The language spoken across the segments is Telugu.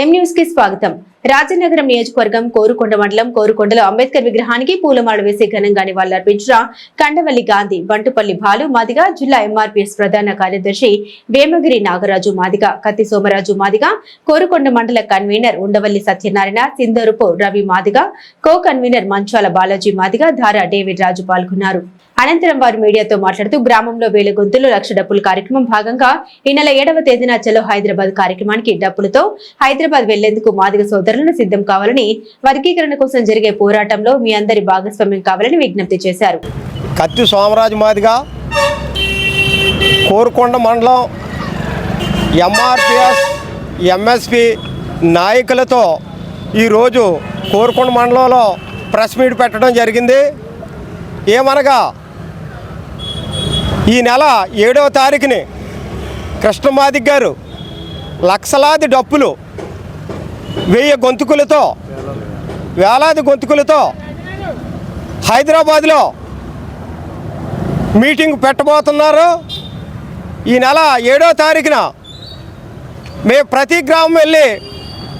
ఎం న్యూస్కి స్వాగతం. రాజనగరం నియోజకవర్గం కోరుకొండ మండలం కోరుకొండలో అంబేద్కర్ విగ్రహానికి పూలమాల వేసి ఘనంగా నివాళులర్పించిన కండవల్లి గాంధీ బంటుపల్లి భాలు మాదిగ జిల్లా ఎంఆర్పీఎస్ ప్రధాన కార్యదర్శి వేమగిరి నాగరాజు మాదిగ కత్తి సోమరాజు మాదిగ కోరుకొండ మండల convener Undavalli Satyanarayana Sindarupu Ravi Madiga co convener Manchala Balaji Madiga Dhara David Raju పాల్గొన్నారు. అనంతరం వారు మీడియాతో మాట్లాడుతూ గ్రామంలో వేల గొంతులు లక్ష డబ్బులు కార్యక్రమం భాగంగా ఈ నెల ఏడవ తేదీన చలో హైదరాబాద్ కార్యక్రమానికి డబ్బులతో హైదరాబాద్ వెళ్ళేందుకు మాదిగ సోదరులను సిద్ధం కావాలని వర్గీకరణ కోసం జరిగే పోరాటంలో మీ అందరి భాగస్వామ్యం కావాలని విజ్ఞప్తి చేశారు. కత్తి సోమరాజు మాదిగా కోరుకొండ మండలం ఎంఆర్పిఎస్ ఎంఎస్పి నాయకులతో ఈరోజు కోరుకొండ మండలంలో ప్రెస్ మీట్ పెట్టడం జరిగింది. ఏమనగా ఈ నెల ఏడవ తారీఖుని కృష్ణమాదిక్ గారు లక్షలాది డప్పులు వెయ్యి గొంతుకులతో వేలాది గొంతుకులతో హైదరాబాద్లో మీటింగ్ పెట్టబోతున్నారు. ఈ నెల ఏడో తారీఖున మేము ప్రతి గ్రామం వెళ్ళి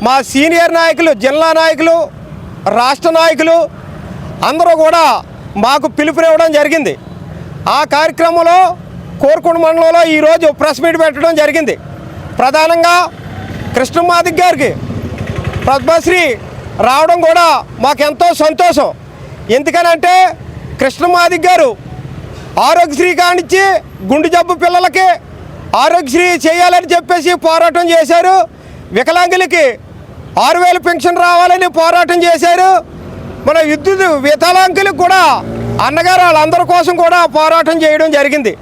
మా సీనియర్ నాయకులు జిల్లా నాయకులు రాష్ట్ర నాయకులు అందరూ కూడా మాకు పిలుపునివ్వడం జరిగింది. ఆ కార్యక్రమంలో కోరుకొండ మండలంలో ఈరోజు ప్రెస్ మీట్ పెట్టడం జరిగింది. ప్రధానంగా కృష్ణమాదిక్ గారికి పద్మశ్రీ రావడం కూడా మాకెంతో సంతోషం. ఎందుకనంటే కృష్ణమాదిక్ గారు ఆరోగ్యశ్రీ కానిచ్చి గుండె జబ్బు పిల్లలకి ఆరోగ్యశ్రీ చేయాలని చెప్పేసి పోరాటం చేశారు. వికలాంగులకి ఆరు వేలు పెన్షన్ రావాలని పోరాటం చేశారు. మన విద్యుత్ వికలాంగులకు కూడా అన్నగారు వాళ్ళందరి కోసం కూడా పోరాటం చేయడం జరిగింది.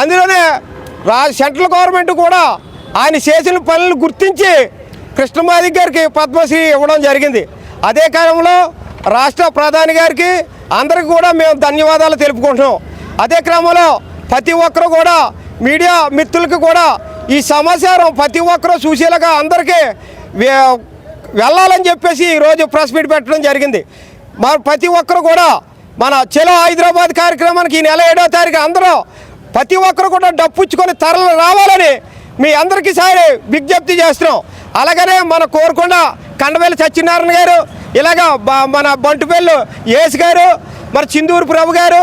అందులోనే రా సెంట్రల్ గవర్నమెంట్ కూడా ఆయన చేసిన పనులు గుర్తించి కృష్ణమాది గారికి పద్మశ్రీ ఇవ్వడం జరిగింది. అదే కాలంలో రాష్ట్ర ప్రధాని గారికి అందరికి కూడా మేము ధన్యవాదాలు తెలుపుకుంటున్నాం. అదే క్రమంలో ప్రతి ఒక్కరు కూడా మీడియా మిత్రులకు కూడా ఈ సమాచారం ప్రతి ఒక్కరూ చూసేలాగా అందరికీ వెళ్ళాలని చెప్పేసి ఈరోజు ప్రెస్ మీట్ పెట్టడం జరిగింది. మరి ప్రతి ఒక్కరు కూడా మన చెలో హైదరాబాద్ కార్యక్రమానికి ఈ నెల ఏడో తారీఖు అందరూ ప్రతి ఒక్కరు కూడా డప్పుచ్చుకొని తరలు రావాలని మీ అందరికీ సారి విజ్ఞప్తి చేస్తున్నాం. అలాగనే మన కోరుకొండ కండవేలు సత్యనారాయణ గారు ఇలాగ మన బంటుపల్లి ఏసు గారు మన చిందూరు ప్రభు గారు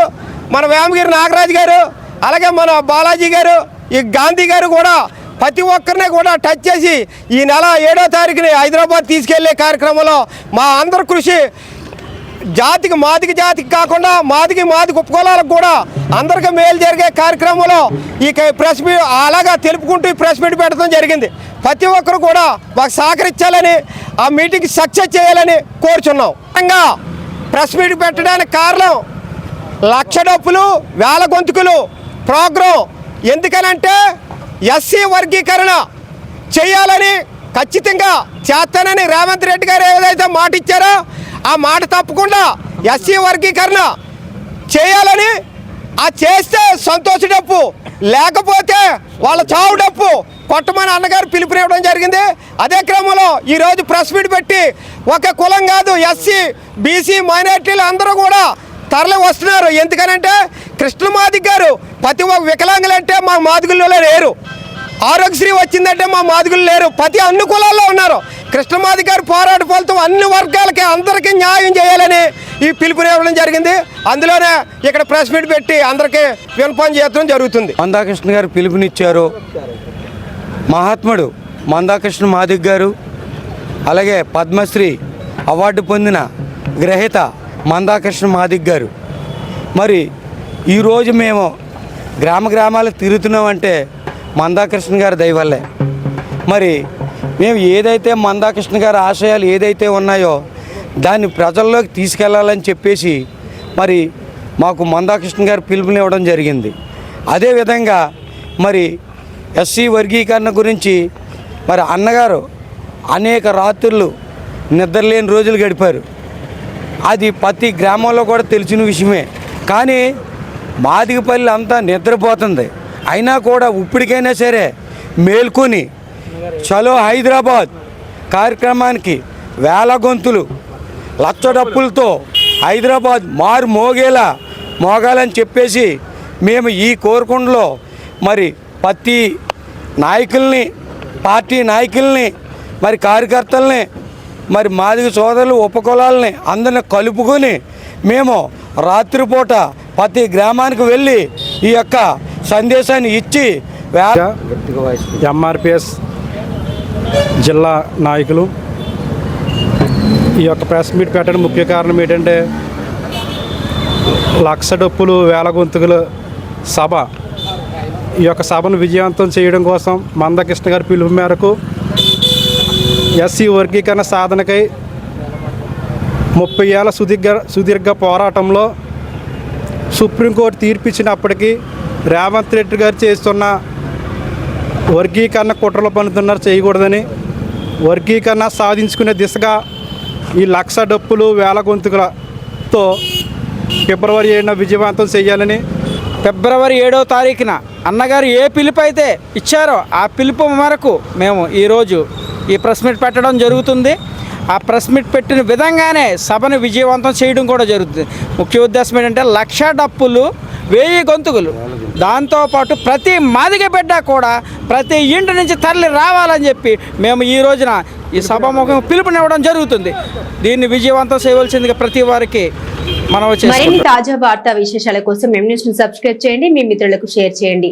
మన వేమగిరి నాగరాజు గారు అలాగే మన బాలాజీ గారు ఈ గాంధీ గారు కూడా ప్రతి ఒక్కరిని కూడా టచ్ చేసి ఈ నెల ఏడో తారీఖుని హైదరాబాద్ తీసుకెళ్ళే కార్యక్రమంలో మా అందరి కృషి జాతికి మాదికి జాతికి కాకుండా మాదికి మాది ఉపకులాలకు కూడా అందరికీ మేలు జరిగే కార్యక్రమంలో ఈ క- ప్రెస్ మీట్ అలాగా తెలుపుకుంటూ ఈ ప్రెస్ మీట్ పెట్టడం జరిగింది. ప్రతి ఒక్కరు కూడా మాకు సహకరించాలని ఆ మీటింగ్ సక్సెస్ చేయాలని కోరుచున్నాం. ప్రెస్ మీట్ పెట్టడానికి కారణం లక్ష డప్పులు వేల గొంతుకులు ప్రోగ్రాం. ఎందుకనంటే ఎస్సీ వర్గీకరణ చేయాలని ఖచ్చితంగా చేస్తానని రేవంత్ రెడ్డి గారు ఏదైతే మాట ఇచ్చారో ఆ మాట తప్పకుండా ఎస్సీ వర్గీకరణ చేయాలని ఆ చేస్తే సంతోష డప్పు లేకపోతే వాళ్ళ చావు డప్పు కొట్టమని అన్నగారు పిలుపునివ్వడం జరిగింది. అదే క్రమంలో ఈరోజు ప్రెస్ మీట్ పెట్టి ఒక కులం కాదు ఎస్సీ బీసీ మైనార్టీలు అందరూ కూడా తరలి వస్తున్నారు. ఎందుకనంటే కృష్ణమాదిక్ గారు ప్రతి ఒక్క వికలాంగులంటే మా మాదిగుల్లో లేరు. ఆరోగ్యశ్రీ వచ్చిందంటే మా మాదిగులు లేరు. ప్రతి అన్ని కులాల్లో ఉన్నారు. కృష్ణమాది గారు పోరాట ఫలితం అన్ని వర్గాలకి అందరికీ న్యాయం చేయాలని ఈ పిలుపునివ్వడం జరిగింది. అందులోనే ఇక్కడ ప్రెస్ మీట్ పెట్టి అందరికీ వినపం చేయడం జరుగుతుంది. మందాకృష్ణ గారు పిలుపునిచ్చారు. మహాత్ముడు మందాకృష్ణ మాదిక్ గారు అలాగే పద్మశ్రీ అవార్డు పొందిన గ్రహీత మందాకృష్ణ మాదిక్ గారు. మరి ఈరోజు మేము గ్రామ గ్రామాలు తిరుగుతున్నామంటే మందాకృష్ణ గారి దయవల్లే మరి మేము ఏదైతే మందాకృష్ణ గారి ఆశయాలు ఏదైతే ఉన్నాయో దాన్ని ప్రజల్లోకి తీసుకెళ్ళాలని చెప్పేసి మరి మాకు మందాకృష్ణ గారు పిలుపునివ్వడం జరిగింది. అదేవిధంగా మరి ఎస్సీ వర్గీకరణ గురించి మరి అన్నగారు అనేక రాత్రులు నిద్రలేని రోజులు గడిపారు. అది ప్రతి గ్రామంలో కూడా తెలిసిన విషయమే. కానీ మాదిగపల్లి అంతా నిద్రపోతుంది. అయినా కూడా ఇప్పటికైనా సరే మేల్కొని చలో హైదరాబాద్ కార్యక్రమానికి వేల గొంతులు. లచ్చ డప్పులతో హైదరాబాద్ మారు మోగేలా మోగాలని చెప్పేసి మేము ఈ కోరుకుండలో మరి ప్రతి నాయకుల్ని పార్టీ నాయకుల్ని మరి కార్యకర్తల్ని మరి మాదిగ సోదరులు ఉపకులాలని అందరిని కలుపుకొని మేము రాత్రిపూట ప్రతి గ్రామానికి వెళ్ళి ఈ యొక్క సందేశాన్ని ఇచ్చి ఎంఆర్పిఎస్ జిల్లా నాయకులు. ఈ యొక్క ప్రెస్ మీట్ పెట్టడం ముఖ్య కారణం ఏంటంటే లక్ష డప్పులు వేల గొంతుకుల సభ. ఈ యొక్క సభను విజయవంతం చేయడం కోసం మందకృష్ణ గారి పిలుపు మేరకు ఎస్సీ వర్గీకరణ సాధనకై ముప్పై ఏళ్ళ సుదీర్ఘ సుదీర్ఘ పోరాటంలో సుప్రీంకోర్టు తీర్పు ఇచ్చినప్పటికీ రేవంత్ రెడ్డి గారు చేస్తున్న వర్గీకరణ కుట్రలు పనుతున్నారు చేయకూడదని వర్గీకరణ సాధించుకునే దిశగా ఈ లక్ష డప్పులు వేల గొంతుకులతో ఫిబ్రవరి ఏడున విజయవంతం చేయాలని ఫిబ్రవరి ఏడో తారీఖున అన్నగారు ఏ పిలుపు అయితే ఇచ్చారో ఆ పిలుపు మేరకు మేము ఈరోజు ఈ ప్రెస్ మీట్ పెట్టడం జరుగుతుంది. ఆ ప్రెస్ మీట్ పెట్టిన విధంగానే సభను విజయవంతం చేయడం కూడా జరుగుతుంది. ముఖ్య ఉద్దేశం ఏంటంటే లక్ష డప్పులు వెయ్యి గొంతుకులు. దాంతోపాటు ప్రతి మాదిగ బిడ్డ కూడా ప్రతి ఇంటి నుంచి తరలి రావాలని చెప్పి మేము ఈ రోజున ఈ సభాముఖం పిలుపునివ్వడం జరుగుతుంది. దీన్ని విజయవంతం చేయవలసిందిగా ప్రతి వారికి మనం మరిన్ని తాజా వార్తా విశేషాల కోసం మేము న్యూస్ సబ్స్క్రైబ్ చేయండి. మీ మిత్రులకు షేర్ చేయండి.